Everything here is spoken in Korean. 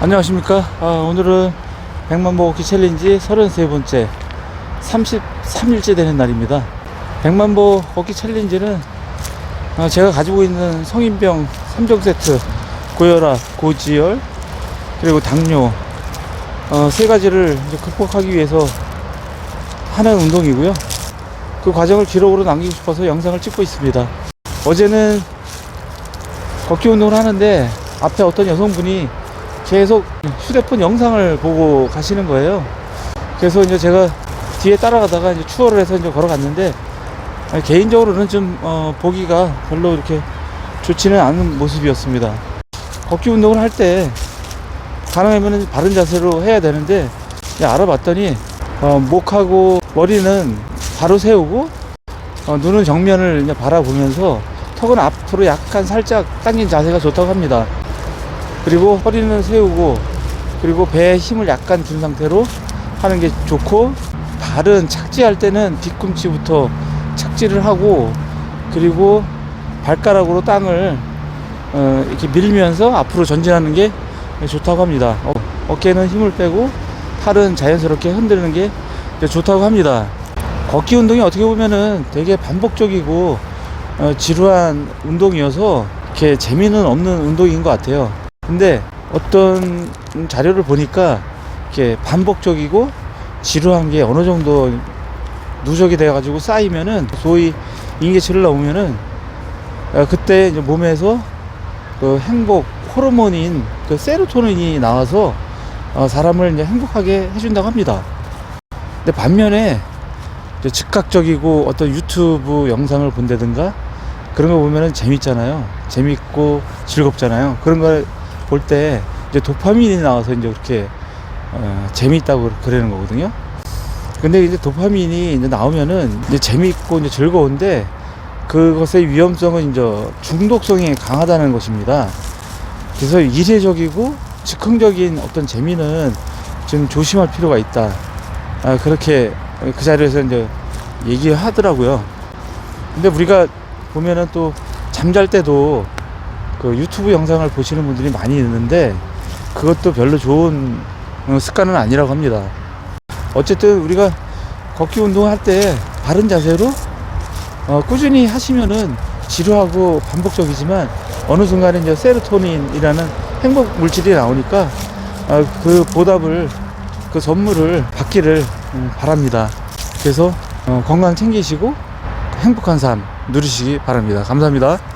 안녕하십니까. 아, 오늘은 100만 보 걷기 챌린지 33번째 33일째 되는 날입니다. 100만 보 걷기 챌린지는 아, 제가 가지고 있는 성인병 3종 세트, 고혈압, 고지혈, 그리고 당뇨, 어, 세 가지를 극복하기 위해서 하는 운동이고요. 그 과정을 기록으로 남기고 싶어서 영상을 찍고 있습니다. 어제는 걷기 운동을 하는데 앞에 어떤 여성분이 계속 휴대폰 영상을 보고 가시는 거예요. 그래서 이제 제가 뒤에 따라가다가 이제 추월을 해서 이제 걸어갔는데 아니, 개인적으로는 좀 어, 보기가 별로 이렇게 좋지는 않은 모습이었습니다. 걷기 운동을 할 때 가능하면 바른 자세로 해야 되는데 알아봤더니 어, 목하고 머리는 바로 세우고 어, 눈은 정면을 바라보면서 턱은 앞으로 약간 살짝 당긴 자세가 좋다고 합니다. 그리고 허리는 세우고 그리고 배에 힘을 약간 준 상태로 하는 게 좋고 발은 착지할 때는 뒤꿈치부터 착지를 하고 그리고 발가락으로 땅을 어, 이렇게 밀면서 앞으로 전진하는 게 좋다고 합니다. 어, 어깨는 힘을 빼고 팔은 자연스럽게 흔드는 게 좋다고 합니다. 걷기 운동이 어떻게 보면은 되게 반복적이고 어, 지루한 운동이어서 이렇게 재미는 없는 운동인 것 같아요. 근데 어떤 자료를 보니까 이렇게 반복적이고 지루한 게 어느 정도 누적이 돼가지고 쌓이면은 소위 인계치를 넘으면은 어, 그때 이제 몸에서 그 행복 호르몬인 그 세로토닌이 나와서 어, 사람을 이제 행복하게 해준다고 합니다. 근데 반면에 이제 즉각적이고 어떤 유튜브 영상을 본다든가 그런 거 보면은 재밌잖아요. 재밌고 즐겁잖아요. 그런 걸 볼 때 이제 도파민이 나와서 이제 그렇게 어, 재밌다고 그러는 거거든요. 근데 이제 도파민이 이제 나오면은 이제 재밌고 이제 즐거운데 그것의 위험성은 이제 중독성이 강하다는 것입니다. 그래서 이례적이고 즉흥적인 어떤 재미는 좀 조심할 필요가 있다. 아, 그렇게 그 자리에서 이제 얘기하더라고요. 근데 우리가 보면은 또 잠잘 때도 그 유튜브 영상을 보시는 분들이 많이 있는데 그것도 별로 좋은 어, 습관은 아니라고 합니다. 어쨌든 우리가 걷기 운동할 때 바른 자세로 어, 꾸준히 하시면은 지루하고 반복적이지만 어느 순간에 이제 세로토닌이라는 행복 물질이 나오니까 어, 그 보답을 그 선물을 받기를 음, 바랍니다. 그래서 어, 건강 챙기시고 행복한 삶 누리시기 바랍니다. 감사합니다.